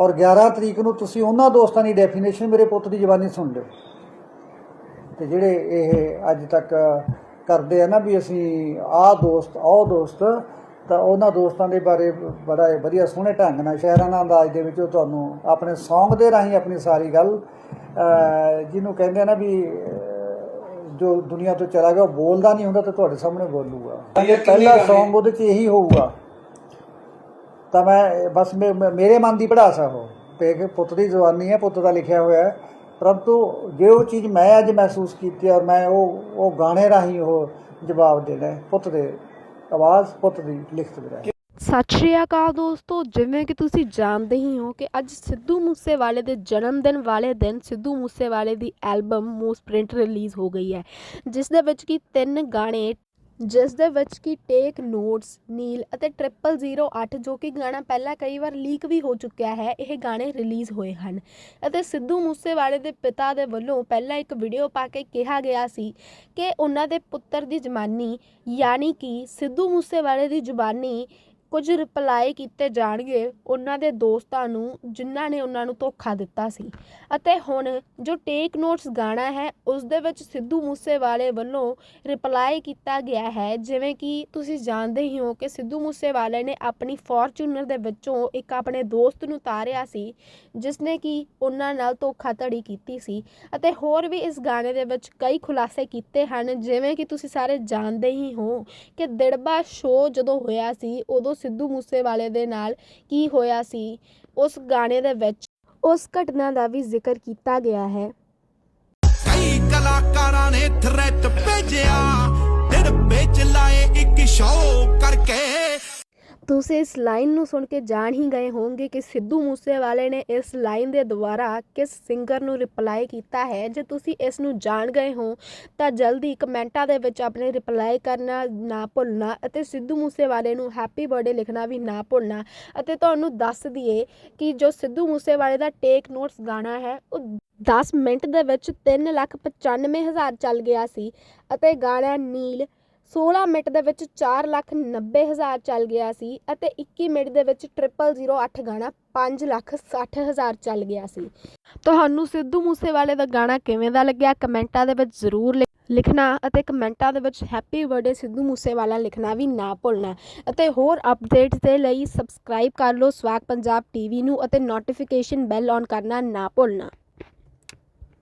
ਔਰ 11 ਤਰੀਕ ਨੂੰ ਤੁਸੀਂ ਉਹਨਾਂ ਦੋਸਤਾਂ ਦੀ ਡੈਫੀਨੇਸ਼ਨ ਮੇਰੇ ਪੁੱਤ ਦੀ ਜ਼ਬਾਨੀ ਸੁਣ ਲਿਓ। ਤੇ ਜਿਹੜੇ ਇਹ ਅੱਜ ਤੱਕ ਕਰਦੇ ਆ ਨਾ ਵੀ ਅਸੀਂ ਆਹ ਦੋਸਤ ਆਹ ਦੋਸਤ ਤਾਂ ਉਹਨਾਂ ਦੋਸਤਾਂ ਦੇ ਬਾਰੇ ਬੜਾ ਵਧੀਆ ਸੋਹਣੇ ਢੰਗ ਨਾਲ ਸ਼ਾਇਰਾਨਾ ਅੰਦਾਜ਼ ਦੇ ਵਿੱਚ ਉਹ ਤੁਹਾਨੂੰ ਆਪਣੇ Song ਦੇ ਰਾਹੀਂ ਆਪਣੀ ਸਾਰੀ ਗੱਲ ਜਿਹਨੂੰ ਕਹਿੰਦੇ ਆ ਨਾ ਵੀ ਜੋ ਦੁਨੀਆ ਤੋਂ ਚਲਾ ਗਿਆ ਉਹ ਬੋਲਦਾ ਨਹੀਂ ਹੁੰਦਾ ਤਾਂ ਤੁਹਾਡੇ ਸਾਹਮਣੇ ਬੋਲੂਗਾ। ਇਹ ਪਹਿਲਾ Song ਉਹਦੇ 'ਚ ਇਹੀ ਹੋਊਗਾ। ਤਾਂ ਮੈਂ ਬਸ ਮੇਰੇ ਮਨ ਦੀ ਪੜਾਸਾ ਉਹ। ਤੇ ਪੁੱਤ ਦੀ ਜਵਾਨੀ ਹੈ, ਪੁੱਤ ਦਾ ਲਿਖਿਆ ਹੋਇਆ ਹੈ। ਪਰੰਤੂ ਜੇ ਉਹ ਚੀਜ਼ ਮੈਂ ਅੱਜ ਮਹਿਸੂਸ ਕੀਤੀ ਔਰ ਮੈਂ ਉਹ ਉਹ ਗਾਣੇ ਰਾਹੀਂ ਉਹ ਜਵਾਬ ਦੇਣਾ ਪੁੱਤ ਦੇ ਆਵਾਜ਼ ਪੁੱਤ ਦੀ ਲਿਖਤ ਦੇ ਰਾਹੀਂ। ਸਤਿ ਸ਼੍ਰੀ ਅਕਾਲ ਦੋਸਤੋ, ਜਿਵੇਂ ਕਿ ਤੁਸੀਂ ਜਾਣਦੇ ਹੀ ਹੋ ਕਿ ਅੱਜ ਸਿੱਧੂ ਮੂਸੇਵਾਲੇ ਦੇ ਜਨਮ ਦਿਨ ਵਾਲੇ ਦਿਨ ਸਿੱਧੂ ਮੂਸੇਵਾਲੇ ਦੀ ਐਲਬਮ ਮੂਸ ਪ੍ਰਿੰਟ ਰਿਲੀਜ਼ ਹੋ ਗਈ ਹੈ। ਜਿਸ ਦੇ ਵਿੱਚ ਕਿ ਤਿੰਨ ਗਾਣੇ ਜਿਸ ਦੇ ਵਿੱਚ ਕਿ ਟੇਕ ਨੋਟਸ ਨੀਲ ਅਤੇ 0008 ਜੋ ਕਿ ਗਾਣਾ ਪਹਿਲਾਂ ਕਈ ਵਾਰ ਲੀਕ ਵੀ ਹੋ ਚੁੱਕਿਆ ਹੈ, ਇਹ ਗਾਣੇ ਰਿਲੀਜ਼ ਹੋਏ ਹਨ। ਅਤੇ ਸਿੱਧੂ ਮੂਸੇਵਾਲੇ ਦੇ ਪਿਤਾ ਦੇ ਵੱਲੋਂ ਪਹਿਲਾਂ ਇੱਕ ਵੀਡੀਓ ਪਾ ਕੇ ਕਿਹਾ ਗਿਆ ਸੀ ਕਿ ਉਹਨਾਂ ਦੇ ਪੁੱਤਰ ਦੀ ਜ਼ੁਬਾਨੀ ਯਾਨੀ ਕਿ ਸਿੱਧੂ ਮੂਸੇਵਾਲੇ ਦੀ ਜ਼ੁਬਾਨੀ ਕੁਝ ਰਿਪਲਾਈ ਕੀਤੇ ਜਾਣਗੇ ਉਹਨਾਂ ਦੇ ਦੋਸਤਾਂ ਨੂੰ, ਜਿਨ੍ਹਾਂ ਨੇ ਉਹਨਾਂ ਨੂੰ ਧੋਖਾ ਦਿੱਤਾ ਸੀ। ਅਤੇ ਹੁਣ ਜੋ ਟੇਕ ਨੋਟਸ ਗਾਣਾ ਹੈ, ਉਸ ਦੇ ਵਿੱਚ ਸਿੱਧੂ ਮੂਸੇਵਾਲੇ ਵੱਲੋਂ ਰਿਪਲਾਈ ਕੀਤਾ ਗਿਆ ਹੈ, ਜਿਵੇਂ ਕਿ ਤੁਸੀਂ ਜਾਣਦੇ ਹੀ ਹੋ ਕਿ ਸਿੱਧੂ ਮੂਸੇਵਾਲੇ ਨੇ ਆਪਣੀ ਫੋਰਚੂਨਰ ਦੇ ਵਿੱਚੋਂ ਇੱਕ ਆਪਣੇ ਦੋਸਤ ਨੂੰ ਤਾਰਿਆ ਸੀ ਜਿਸ ਨੇ ਕਿ ਉਹਨਾਂ ਨਾਲ ਧੋਖਾਧੜੀ ਕੀਤੀ ਸੀ। ਅਤੇ ਹੋਰ ਵੀ ਇਸ ਗਾਣੇ ਦੇ ਵਿੱਚ ਕਈ ਖੁਲਾਸੇ ਕੀਤੇ ਹਨ, ਜਿਵੇਂ ਕਿ ਤੁਸੀਂ ਸਾਰੇ ਜਾਣਦੇ ਹੀ ਹੋ ਕਿ ਦਿੜਬਾ ਸ਼ੋਅ ਜਦੋਂ ਹੋਇਆ ਸੀ, ਉਦੋਂ ਸਿੱਧੂ ਮੂਸੇਵਾਲੇ ਦੇ ਨਾਲ ਕੀ ਹੋਇਆ ਸੀ? ਉਸ ਗਾਣੇ ਦੇ ਵਿੱਚ ਉਸ ਘਟਨਾ ਦਾ ਵੀ ਜ਼ਿਕਰ ਕੀਤਾ ਗਿਆ ਹੈ। ਕਈ ਕਲਾਕਾਰਾਂ ਨੇ ਥ੍ਰੈਟ ਭੇਜਿਆ ਡਿੜਬੇ ਚ ਲਾਏ ਇੱਕ ਸ਼ੋਅ ਕਰਕੇ। ਤੁਸੀਂ ਇਸ ਲਾਈਨ ਨੂੰ ਸੁਣ ਕੇ ਜਾਣ ਹੀ ਗਏ ਹੋਵੋਗੇ ਕਿ ਸਿੱਧੂ ਮੂਸੇਵਾਲੇ ਨੇ ਇਸ ਲਾਈਨ ਦੇ ਦੁਆਰਾ ਕਿਸ ਸਿੰਗਰ ਨੂੰ ਰਿਪਲਾਈ ਕੀਤਾ ਹੈ। ਜੇ ਤੁਸੀਂ ਇਸ ਨੂੰ ਜਾਣ ਗਏ ਹੋ, ਤਾਂ ਜਲਦੀ ਕਮੈਂਟਾਂ ਦੇ ਵਿੱਚ ਆਪਣੇ ਰਿਪਲਾਈ ਕਰਨਾ ਨਾ ਭੁੱਲਣਾ ਅਤੇ ਸਿੱਧੂ ਮੂਸੇਵਾਲੇ ਨੂੰ ਹੈਪੀ ਬਰਥਡੇ ਲਿਖਣਾ ਵੀ ਨਾ ਭੁੱਲਣਾ ਅਤੇ ਤੁਹਾਨੂੰ ਦੱਸ ਦਈਏ ਕਿ ਜੋ ਸਿੱਧੂ ਮੂਸੇਵਾਲੇ ਦਾ ਟੇਕ ਨੋਟਸ ਗਾਣਾ ਹੈ, ਉਹ 10 ਮਿੰਟ ਦੇ ਵਿੱਚ 395000 ਚੱਲ ਗਿਆ ਸੀ ਅਤੇ ਗਾਣਾ ਨੀਲ 16 ਮਿੰਟ ਦੇ ਵਿੱਚ 490000 ਚੱਲ ਗਿਆ ਸੀ ਅਤੇ 21 ਮਿੰਟ ਦੇ ਵਿੱਚ 0008 ਗਾਣਾ 560000 ਚੱਲ ਗਿਆ ਸੀ। ਤੁਹਾਨੂੰ ਸਿੱਧੂ ਮੂਸੇਵਾਲੇ ਦਾ ਗਾਣਾ ਕਿਵੇਂ ਦਾ ਲੱਗਿਆ? ਕਮੈਂਟਾਂ ਦੇ ਵਿੱਚ ਜ਼ਰੂਰ ਲਿਖ- ਲਿਖਣਾ ਅਤੇ ਕਮੈਂਟਾਂ ਦੇ ਵਿੱਚ ਹੈਪੀ ਬਰਥਡੇ ਸਿੱਧੂ ਮੂਸੇਵਾਲਾ ਲਿਖਣਾ ਵੀ ਨਾ ਭੁੱਲਣਾ। ਅਤੇ ਹੋਰ ਅਪਡੇਟਸ ਦੇ ਲਈ ਸਬਸਕ੍ਰਾਈਬ ਕਰ ਲਓ ਸਵਾਗ ਪੰਜਾਬ ਟੀਵੀ ਨੂੰ ਅਤੇ ਨੋਟੀਫਿਕੇਸ਼ਨ ਬੈਲ ਔਨ ਕਰਨਾ ਨਾ ਭੁੱਲਣਾ।